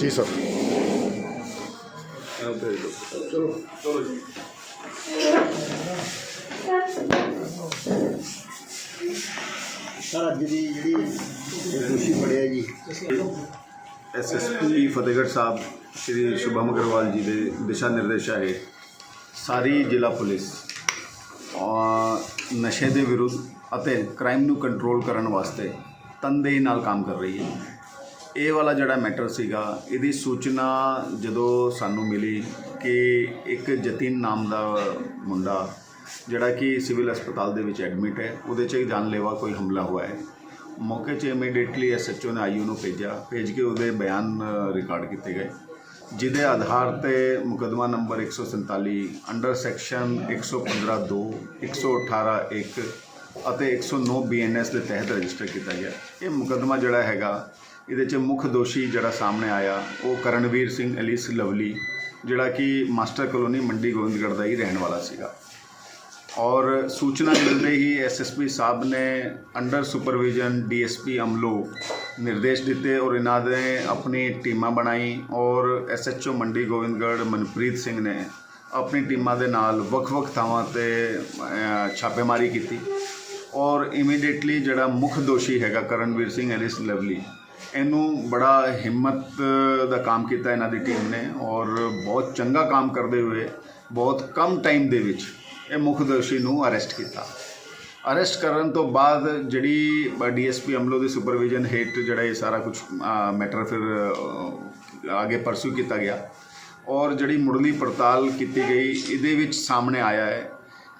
ਜੀ sir. Sir ਅੱਜ ਦੀ ਜਿਹੜੀ ਦੋਸ਼ੀ ਫੜਿਆ ਜੀ ਐਸਐਸਪੀ ਫਤਿਹਗੜ੍ਹ ਸਾਹਿਬ ਸ਼੍ਰੀ ਸ਼ੁਭਮ ਅਗਰਵਾਲ ਜੀ ਦੇ ਦਿਸ਼ਾ ਨਿਰਦੇਸ਼ਾਂ ਹੇਠ ਸਾਰੀ ਜ਼ਿਲ੍ਹਾ ਪੁਲਿਸ ਨਸ਼ੇ ਦੇ ਵਿਰੁੱਧ ਅਤੇ ਕ੍ਰਾਈਮ ਨੂੰ ਕੰਟਰੋਲ ਕਰਨ ਵਾਸਤੇ ਤਨਦੇਹੀ ਨਾਲ ਕੰਮ ਕਰ ਰਹੀ ਹੈ। ਇਹ ਵਾਲਾ ਜਿਹੜਾ ਮੈਟਰ ਸੀਗਾ, ਇਹਦੀ ਸੂਚਨਾ ਜਦੋਂ ਸਾਨੂੰ ਮਿਲੀ ਕਿ ਇੱਕ ਜਤਿਨ ਨਾਮ ਦਾ ਮੁੰਡਾ, ਜਿਹੜਾ ਕਿ ਸਿਵਲ ਹਸਪਤਾਲ ਦੇ ਵਿੱਚ ਐਡਮਿਟ ਹੈ, ਉਹਦੇ 'ਚ ਜਾਨਲੇਵਾ ਕੋਈ ਹਮਲਾ ਹੋਇਆ ਹੈ। ਮੌਕੇ 'ਤੇ ਇਮੀਡੀਏਟਲੀ ਐਸਐਚਓ ਨੇ ਆਈਯੂ ਨੂੰ ਭੇਜਿਆ, ਭੇਜ ਕੇ ਉਹਦੇ ਬਿਆਨ ਰਿਕਾਰਡ ਕੀਤੇ ਗਏ। ਜਿਹਦੇ ਆਧਾਰ ਤੇ ਮੁਕਦਮਾ ਨੰਬਰ 147 ਅੰਡਰ ਸੈਕਸ਼ਨ 115 2 118 1 ਅਤੇ 109 ਬੀਐਨਐਸ ਦੇ ਤਹਿਤ ਰਜਿਸਟਰ ਕੀਤਾ ਗਿਆ। ਇਹ ਮੁਕਦਮਾ ਜਿਹੜਾ ਹੈਗਾ ਇਹਦੇ 'ਚ ਮੁੱਖ ਦੋਸ਼ੀ ਜਿਹੜਾ ਸਾਹਮਣੇ ਆਇਆ, ਉਹ ਕਰਨਵੀਰ ਸਿੰਘ ਐਲਿਸ ਲਵਲੀ, ਜਿਹੜਾ ਕਿ ਮਾਸਟਰ ਕਲੋਨੀ ਮੰਡੀ ਗੋਬਿੰਦਗੜ੍ਹ ਦਾ ਹੀ ਰਹਿਣ ਵਾਲਾ ਸੀਗਾ। ਔਰ ਸੂਚਨਾ ਮਿਲਦੇ ਹੀ ਐਸਐਸਪੀ ਸਾਹਿਬ ਨੇ ਅੰਡਰ ਸੁਪਰਵਿਜ਼ਨ ਡੀਐਸਪੀ ਅਮਲੋ ਨਿਰਦੇਸ਼ ਦਿੱਤੇ ਔਰ ਇਹਨਾਂ ਨੇ ਆਪਣੀ ਟੀਮਾਂ ਬਣਾਈ ਔਰ ਐਸਐਚਓ ਮੰਡੀ ਗੋਬਿੰਦਗੜ੍ਹ ਮਨਪ੍ਰੀਤ ਸਿੰਘ ਨੇ ਆਪਣੀ ਟੀਮਾਂ ਦੇ ਨਾਲ ਵੱਖ-ਵੱਖ ਥਾਵਾਂ ਤੇ ਛਾਪੇਮਾਰੀ ਕੀਤੀ। ਔਰ ਇਮੀਡੀਏਟਲੀ ਜਿਹੜਾ ਮੁੱਖ ਦੋਸ਼ੀ ਹੈਗਾ ਕਰਨਵੀਰ ਸਿੰਘ ਐਲਿਸ ਲਵਲੀ ਇਹਨੂੰ ਬੜਾ ਹਿੰਮਤ ਦਾ ਕੰਮ ਕੀਤਾ ਇਹਨਾਂ ਦੀ ਟੀਮ ਨੇ ਔਰ ਬਹੁਤ ਚੰਗਾ ਕੰਮ ਕਰਦੇ ਹੋਏ ਬਹੁਤ ਕਮ ਟਾਈਮ ਦੇ ਵਿੱਚ ਇਹ ਮੁੱਖ ਦੋਸ਼ੀ ਨੂੰ ਅਰੈਸਟ ਕੀਤਾ। ਅਰੈਸਟ ਕਰਨ ਤੋਂ ਬਾਅਦ ਜਿਹੜੀ ਡੀਐਸਪੀ ਅਮਲੋ ਦੀ ਸੁਪਰਵਿਜ਼ਨ ਹੇਠ ਜਿਹੜਾ ਇਹ ਸਾਰਾ ਕੁਝ ਮੈਟਰ ਫਿਰ ਅ, ਆਗੇ ਪਰਸੂ ਕੀਤਾ ਗਿਆ। ਔਰ ਜਿਹੜੀ ਮੁੱਢਲੀ ਪੜਤਾਲ ਕੀਤੀ ਗਈ ਇਹਦੇ ਵਿੱਚ ਸਾਹਮਣੇ ਆਇਆ ਹੈ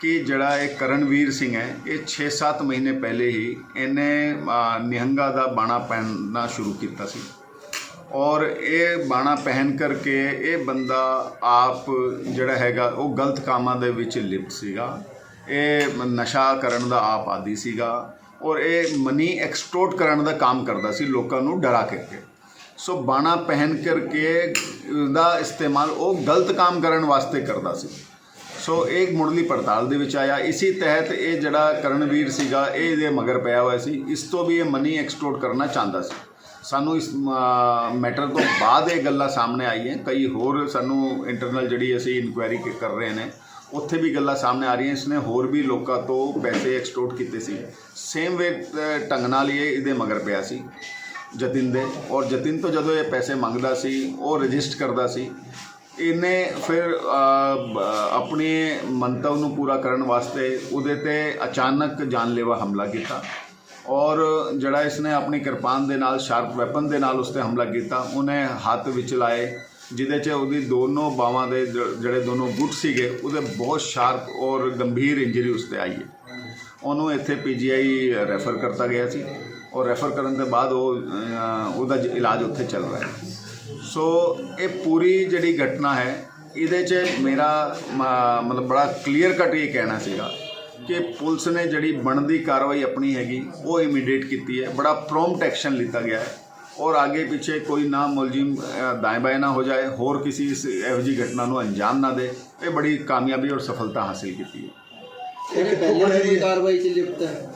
ਕਿ ਜਿਹੜਾ ਇਹ ਕਰਨਵੀਰ ਸਿੰਘ ਹੈ ਇਹ 6-7 ਮਹੀਨੇ ਪਹਿਲੇ ਹੀ ਇਹਨੇ ਅ, ਨਿਹੰਗਾ ਦਾ ਬਾਣਾ ਪਹਿਨਣਾ ਸ਼ੁਰੂ ਕੀਤਾ ਸੀ। ਔਰ ਇਹ ਬਾਣਾ ਪਹਿਨ ਕਰਕੇ ਇਹ ਬੰਦਾ ਆਪ ਜਿਹੜਾ ਹੈਗਾ ਉਹ ਗਲਤ ਕਾਮਾਂ ਦੇ ਵਿੱਚ ਲਿਪਤ ਸੀਗਾ। ਇਹ ਨਸ਼ਾ ਕਰਨ ਦਾ ਆਪ ਆਦੀ ਸੀਗਾ ਔਰ ਇਹ ਮਨੀ ਐਕਸਟੋਰਟ ਕਰਨ ਦਾ ਕੰਮ ਕਰਦਾ ਸੀ ਲੋਕਾਂ ਨੂੰ ਡਰਾ ਕਰਕੇ। ਸੋ ਬਾਣਾ ਪਹਿਨ ਕਰਕੇ ਦਾ ਇਸਤੇਮਾਲ ਉਹ ਗਲਤ ਕੰਮ ਕਰਨ ਵਾਸਤੇ ਕਰਦਾ ਸੀ। ਸੋ ਇਹ ਮੁੱਢਲੀ ਪੜਤਾਲ ਦੇ ਵਿੱਚ ਆਇਆ। ਇਸੇ ਤਹਿਤ ਇਹ ਜਿਹੜਾ ਕਰਨਵੀਰ ਸੀਗਾ, ਇਹ ਇਹਦੇ ਮਗਰ ਪਿਆ ਹੋਇਆ ਸੀ। ਇਸ ਤੋਂ ਵੀ ਇਹ ਮਨੀ ਐਕਸਟੋਰਟ ਕਰਨਾ ਚਾਹੁੰਦਾ ਸੀ। ਸਾਨੂੰ ਇਸ ਮੈਟਰ ਤੋਂ ਬਾਅਦ ਇਹ ਗੱਲਾਂ ਸਾਹਮਣੇ ਆਈਆਂ। ਕਈ ਹੋਰ ਸਾਨੂੰ ਇੰਟਰਨਲ ਜਿਹੜੀ ਅਸੀਂ ਇਨਕੁਆਇਰੀ ਕਰ ਰਹੇ ਨੇ, ਉੱਥੇ ਵੀ ਗੱਲਾਂ ਸਾਹਮਣੇ ਆ ਰਹੀਆਂ। ਇਸਨੇ ਹੋਰ ਵੀ ਲੋਕਾਂ ਤੋਂ ਪੈਸੇ ਐਕਸਟੋਰਟ ਕੀਤੇ ਸੀ। ਸੇਮ ਵੇ ਢੰਗ ਨਾਲ ਇਹ ਇਹਦੇ ਮਗਰ ਪਿਆ ਸੀ ਜਤਿਨ ਦੇ ਔਰ ਜਤਿਨ ਤੋਂ ਜਦੋਂ ਇਹ ਪੈਸੇ ਮੰਗਦਾ ਸੀ, ਉਹ ਰਜਿਸਟਰ ਕਰਦਾ ਸੀ। ਇਹਨੇ ਫਿਰ ਆਪਣੇ ਮੰਤਵ ਨੂੰ ਪੂਰਾ ਕਰਨ ਵਾਸਤੇ ਉਹਦੇ ਤੇ ਅਚਾਨਕ ਜਾਨਲੇਵਾ ਹਮਲਾ ਕੀਤਾ ਔਰ ਜਿਹੜਾ ਇਸਨੇ ਆਪਣੀ ਕਿਰਪਾਨ ਦੇ ਨਾਲ, ਸ਼ਾਰਪ ਵੈਪਨ ਦੇ ਨਾਲ ਉਸ ਤੇ ਹਮਲਾ ਕੀਤਾ, ਉਹਨੇ ਹੱਥ ਵਿੱਚ ਲਾਏ, ਜਿਹਦੇ 'ਚ ਉਹਦੀ ਦੋਨੋਂ ਬਾਹਾਂ ਦੇ ਜਿਹੜੇ ਦੋਨੋਂ ਗੁੱਟ ਸੀਗੇ, ਉਹਦੇ ਬਹੁਤ ਸ਼ਾਰਪ ਔਰ ਗੰਭੀਰ ਇੰਜਰੀ ਉਸ ਤੇ ਆਈ ਹੈ। ਉਹਨੂੰ ਇੱਥੇ ਪੀਜੀਆਈ ਰੈਫਰ ਕਰਤਾ ਗਿਆ ਸੀ ਔਰ ਰੈਫਰ ਕਰਨ ਤੋਂ ਬਾਅਦ ਉਹ ਉਹਦਾ ਇਲਾਜ ਉੱਥੇ ਚੱਲ ਰਿਹਾ ਹੈ। ਸੋ ਇਹ ਪੂਰੀ ਜਿਹੜੀ ਘਟਨਾ ਹੈ ਇਹਦੇ 'ਚ ਮੇਰਾ ਮਤਲਬ ਬੜਾ ਕਲੀਅਰ ਕੱਟ ਇਹ ਕਹਿਣਾ ਸੀਗਾ ਕਿ ਪੁਲਿਸ ਨੇ ਜਿਹੜੀ ਬਣਦੀ ਕਾਰਵਾਈ ਆਪਣੀ ਹੈਗੀ ਉਹ ਇਮੀਡੀਏਟ ਕੀਤੀ ਹੈ। ਬੜਾ ਪ੍ਰੋਮਪਟ ਐਕਸ਼ਨ ਲਿੱਤਾ ਗਿਆ ਹੈ ਔਰ ਆਗੇ ਪਿੱਛੇ ਕੋਈ ਨਾ ਮੁਲਜ਼ਮ ਦਾएं ਬਾएं ਨਾ ਹੋ ਜਾਏ ਹੋਰ ਕਿਸੇ ਇਸ ਇਹੋ ਜਿਹੀ ਘਟਨਾ ਨੂੰ ਅੰਜਾਮ ਨਾ ਦੇ ਇਹ ਬੜੀ ਕਾਮਯਾਬੀ ਔਰ ਸਫਲਤਾ ਹਾਸਿਲ ਕੀਤੀ ਹੈ। ਇਹ ਪਹਿਲਾਂ ਕਾਰਵਾਈ ਚ ਲਿਪਤ ਹੈ।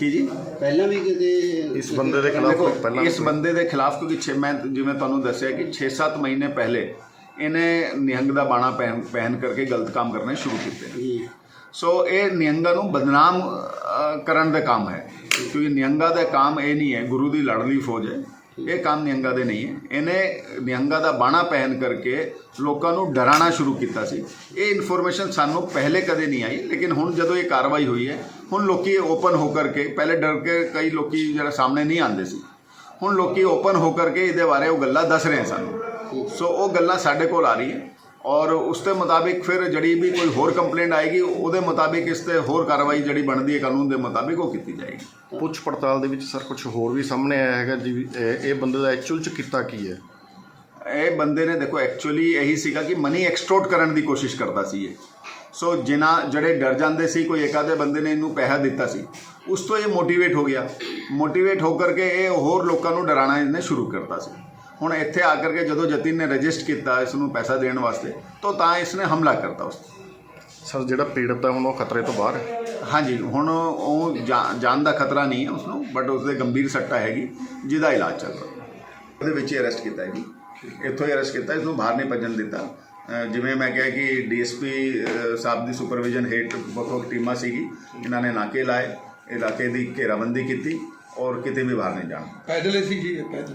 ਕੀ ਜੀ? ਪਹਿਲਾਂ ਵੀ ਕਿਤੇ ਇਸ ਬੰਦੇ ਦੇ ਖਿਲਾਫ ਦੇਖੋ ਪਹਿਲਾਂ ਇਸ ਬੰਦੇ ਦੇ ਖਿਲਾਫ ਕਿਉਂਕਿ ਛੇ ਮੈਂ ਜਿਵੇਂ ਤੁਹਾਨੂੰ ਦੱਸਿਆ ਕਿ 6-7 ਮਹੀਨੇ ਪਹਿਲੇ ਇਹਨੇ ਨਿਹੰਗ ਦਾ ਬਾਣਾ ਪਹਿਨ ਪਹਿਨ ਕਰਕੇ ਗਲਤ ਕੰਮ ਕਰਨੇ ਸ਼ੁਰੂ ਕੀਤੇ ਨੇ। ਜੀ ਸੋ ਇਹ ਨਿਹੰਗਾਂ ਨੂੰ ਬਦਨਾਮ ਅ, ਕਰਨ ਦਾ ਕੰਮ ਹੈ। ਕਿਉਂਕਿ ਨਿਹੰਗਾਂ ਦਾ ਕੰਮ ਇਹ ਨਹੀਂ ਹੈ ਗੁਰੂ ਦੀ ਲੜਲੀ ਫੌਜ ਹੈ। ਇਹ ਕੰਮ ਨਿਹੰਗਾ ਦੇ ਨਹੀਂ ਹੈ। ਇਹਨੇ ਨਿਹੰਗਾ ਦਾ ਬਾਣਾ ਪਹਿਨ ਕਰਕੇ ਲੋਕਾਂ ਨੂੰ ਡਰਾਉਣਾ ਸ਼ੁਰੂ ਕੀਤਾ ਸੀ। ਇਹ ਇਨਫੋਰਮੇਸ਼ਨ ਸਾਨੂੰ ਪਹਿਲੇ ਕਦੇ ਨਹੀਂ ਆਈ, ਲੇਕਿਨ ਹੁਣ ਜਦੋਂ ਇਹ ਕਾਰਵਾਈ ਹੋਈ ਹੈ, ਹੁਣ ਲੋਕੀ ਓਪਨ ਹੋ ਕਰਕੇ, ਪਹਿਲੇ ਡਰ ਕੇ ਕਈ ਲੋਕੀ ਜਿਹੜਾ ਸਾਹਮਣੇ ਨਹੀਂ ਆਉਂਦੇ ਸੀ। ਹੁਣ ਲੋਕੀ ਓਪਨ ਹੋ ਕਰਕੇ ਇਹਦੇ ਬਾਰੇ ਉਹ ਗੱਲਾਂ ਦੱਸ ਰਹੇ ਸਾਨੂੰ। ਸੋ ਉਹ ਗੱਲਾਂ ਸਾਡੇ ਕੋਲ ਆ ਰਹੀ ਹੈ ਔਰ ਉਸ ਦੇ ਮੁਤਾਬਿਕ ਫਿਰ ਜਿਹੜੀ ਵੀ ਕੋਈ ਹੋਰ ਕੰਪਲੇਂਟ ਆਏਗੀ ਉਹਦੇ ਮੁਤਾਬਿਕ ਇਸ ਤੇ ਹੋਰ ਕਾਰਵਾਈ ਜਿਹੜੀ ਬਣਦੀ ਹੈ ਕਾਨੂੰਨ ਦੇ ਮੁਤਾਬਿਕ ਉਹ ਕੀਤੀ ਜਾਏਗੀ। ਪੁੱਛ ਪੜਤਾਲ ਦੇ ਵਿੱਚ ਸਰ ਕੁਝ ਹੋਰ ਵੀ ਸਾਹਮਣੇ ਆਇਆ ਹੈਗਾ ਜੀ ਇਹ ਬੰਦੇ ਦਾ ਐਕਚੁਅਲ ਚ ਕੀਤਾ ਕੀ ਹੈ? ਇਹ ਬੰਦੇ ਨੇ ਦੇਖੋ ਐਕਚੁਅਲੀ ਇਹੀ ਸੀਗਾ ਕਿ ਮਨੀ ਐਕਸਟੋਰਟ ਕਰਨ ਦੀ ਕੋਸ਼ਿਸ਼ ਕਰਦਾ ਸੀ ਇਹ। ਸੋ ਜਿਨ੍ਹਾਂ ਜਿਹੜੇ ਡਰ ਜਾਂਦੇ ਸੀ ਕੋਈ ਆਧੇ ਬੰਦੇ ਨੇ ਇਹਨੂੰ ਪੈਸਾ ਦਿੱਤਾ ਸੀ ਉਸ ਤੋਂ ਇਹ ਮੋਟੀਵੇਟ ਹੋ ਗਿਆ। ਮੋਟੀਵੇਟ ਹੋ ਕਰਕੇ ਇਹ ਹੋਰ ਲੋਕਾਂ ਨੂੰ ਡਰਾਉਣਾ ਇਹਨੇ ਸ਼ੁਰੂ ਕਰਤਾ ਸੀ। ਹੁਣ ਇੱਥੇ ਆ ਕਰਕੇ ਜਦੋਂ ਜਤਿਨ ਨੇ ਰਜਿਸਟ ਕੀਤਾ ਇਸ ਨੂੰ ਪੈਸਾ ਦੇਣ ਵਾਸਤੇ ਤਾਂ ਤਾਂ ਇਸ ਨੇ ਹਮਲਾ ਕਰਤਾ ਉਸ ਸਰ ਜਿਹੜਾ ਪੀੜਤ ਹੈ ਹੁਣ ਉਹ ਖਤਰੇ ਤੋਂ ਬਾਹਰ ਹਾਂਜੀ ਹੁਣ ਉਹ ਜਾ- ਜਾਨ ਦਾ ਖਤਰਾ ਨਹੀਂ ਹੈ ਉਸ ਨੂੰ ਬਟ ਉਸ ਦੇ ਗੰਭੀਰ ਸੱਟਾ ਹੈਗੀ ਜਿਹਦਾ ਇਲਾਜ ਚੱਲ ਰਿਹਾ। ਉਹਦੇ ਵਿੱਚ ਹੀ ਅਰੈਸਟ ਕੀਤਾ ਹੈ ਜੀ ਇੱਥੋਂ ਹੀ ਅਰੈਸਟ ਕੀਤਾ ਇਸ ਨੂੰ ਬਾਹਰ ਨਹੀਂ ਭੱਜਣ ਦਿੱਤਾ। ਜਿਵੇਂ ਮੈਂ ਕਿਹਾ ਕਿ ਡੀਐਸਪੀ ਸਾਹਿਬ ਦੀ ਸੁਪਰਵਿਜ਼ਨ ਹੇਠ ਵੱਖ ਵੱਖ ਟੀਮਾਂ ਸੀਗੀ ਇਹਨਾਂ ਨੇ ਨਾਕੇ ਲਾਏ ਇਲਾਕੇ ਦੀ ਘੇਰਾਬੰਦੀ ਕੀਤੀ ਔਰ ਕਿਤੇ ਵੀ ਬਾਹਰ ਨਹੀਂ ਜਾਣਾ। ਪੈਦਲ ਹੀ ਸੀ ਜੀ ਪੈਦਲ।